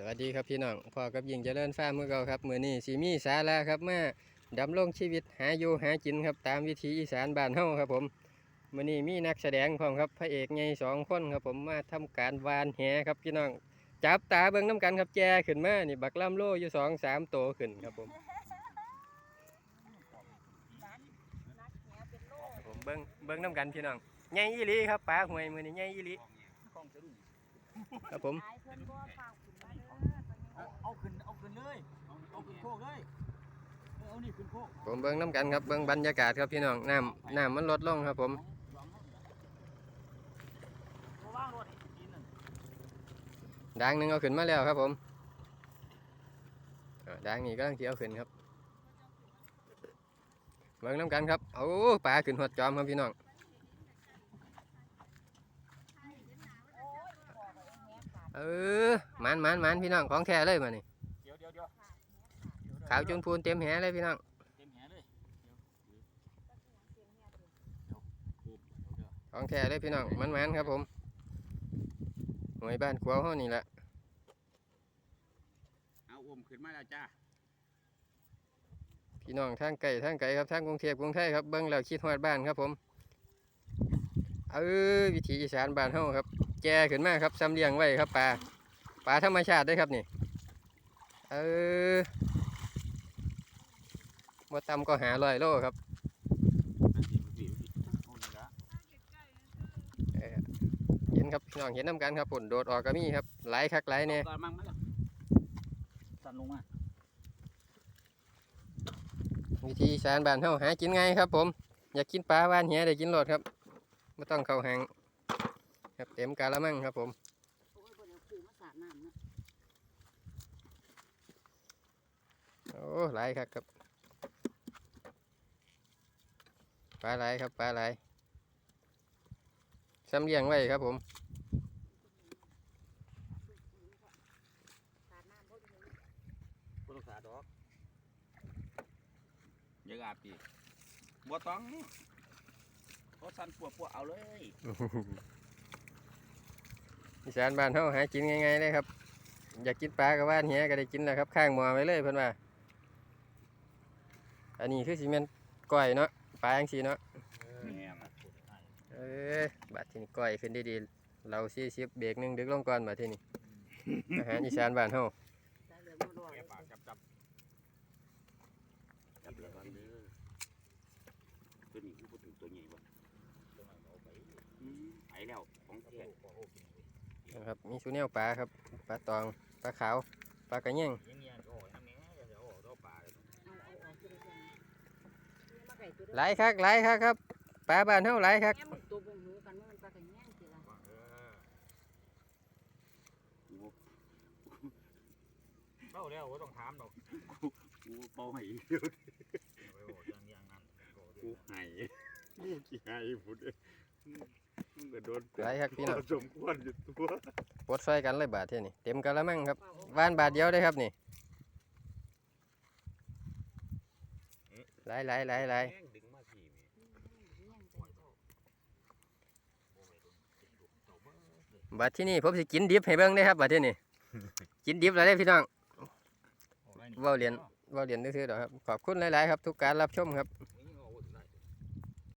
สวัสดีครับพี่น้องพ่อกับยิงเจริญฟ้าร์มเมื่อเก่าครับมือนี้สีมีสาระครับมาดำรงชีวิตหาอยู่หากินครับตามวิถีอีสานบ้านเฮาครับผมมือนี้มีนักแสดงพร้อมครับพระเอกใหญ่สองคนครับผมมาทำการวานแหครับพี่น้องจับตาเบิ่งน้ำกันครับแจขึ้นมานี่บักล่ำโลอยู่สองสามโตวขึ้นครับผมผมเบิ่งเบิ่งน้ำกันพี่น้องใหญ่อีหลีครับปลาหวยมือนี้ใหญ่อีหลีครับผม โคกเลยเอานี่ขึ้นโคกผมเบิ่งน้ำกันครับเบิ่งบรรยากาศครับพี่น้องน้ำน้ำมันลดลงครับผมว่างรถดินนั่นด่างหนึ่งเอาขึ้นมาแล้วครับผมด่างนี้ก็ลังสิเอาขึ้นครับเบิ่งน้ำกันครับโอ้ปลาขึ้นหัวจอมครับพี่น้องเออมันมันมันพี่น้องของแท้เลยมานี่ เดี๋ยวเดี๋ยวเดี๋ยว ขาวจนพูนเต็มแหเลยพี่น้องเต็มแหเลยเดี๋ยวเดี๋ยวเดี๋ยวปุ๊บเดี๋ยวเดี๋ยวของแท้เลยพี่น้องมันมันครับผมหน่วยบ้านขวาวเฮานี่แหละเอาอุ้มขึ้นมาแล้วจ้าพี่น้องทางไกลทางไกลครับทางกรุงเทพกรุงไทยครับเบิ่งแล้วคิดฮอดบ้านครับผมเออวิถีอีสานบ้านเฮาครับ แจขึ้นมาครับซ้ำเลี้ยงไว้ครับปลาปลาธรรมชาติได้อครับนี่ เออ บ่ต่ำก็หาร้อยโลครับอันนี้พี่พี่เอานี่ละเห็นครับพี่น้องเห็นน้ำกันครับผลโดดออกก็มีครับหลายคักหลายเนี่ยเอากระมังมาแล้วสั่นลงมาวิธีอีสานบ้านเฮาหากินง่ายครับ ผม อยากกินปลาว่านเหียได้กินโลดครับไม่ต้องเข้าหางครับเต็มกาละมังครับผมโอ้ยบ่ได้เอาคือมาสาดน้ำเนาะโอ้หลายครับครับ ปลาไหลายครับปลาไหลายซ้ำเลี้ยงไว้ครับผมสาดน้ำบ่อยู่บ่ต้องสาดดอกอยังอาบดิบ่ต้องเขาสั่นปวดปวดเอาเลยอีสานบ้านเฮาหากินง่ายๆเลยครับ อยากกินปลากับว่านเหียก็ได้กินแล้วครับ ข้างหมอไว้เลยเพิ่นว่า อันนี้คือซีเมนก้อยเนาะ ปลาจังสีเนาะแม่นเอ้ยบาดที่นี่ก้อยขึ้นดีๆเราซีซิบเบรกหนึงดึกลงก่อนบาดที่นี่อาหารอีสานบ้านเฮาได้เหลือบ่รอดแกะปากจับจับจับแล้วกันเด้อตัวนี้คือพูดถึงตัวใหญ่บ่อืมไอ้แล้วของแท้นะครับมีชูแนวปลาครับปลาตองปลาขาวปลากระเง่งยัง หลายคักหลายคักครับปลาบ้านเฮาหลายคักแม่มันตัวบ่หูกันว่ามันปลากันแย่งสิล่ะเล่าแล้วว่าต้องถามดอกกูเป่าให้ไปบอกอย่างอย่างนั้นก็เดี๋ยวกูให้กูกี่ให้พุดเอ้ยมึงก็โดนหลายคักพี่น้องสมควรอยู่ตัวปลดซอยกันเลยบาดที่นี่เต็มกะละมังครับวานบาทเดียวได้ครับนี่ หลายหลายหลายหลายแม่งดึงมาพี่แม่แย่งจังบาดที่นี่ผมสิกินดิบให้เบิ่งได้ครับบาดที่นี่ กินดิบแล้วได้พี่น้องออกได้นี่เว้าเรียนเว่าเรียนซื่อๆดอกครับ ขอบคุณหลายๆครับ ทุกการรับชมครับ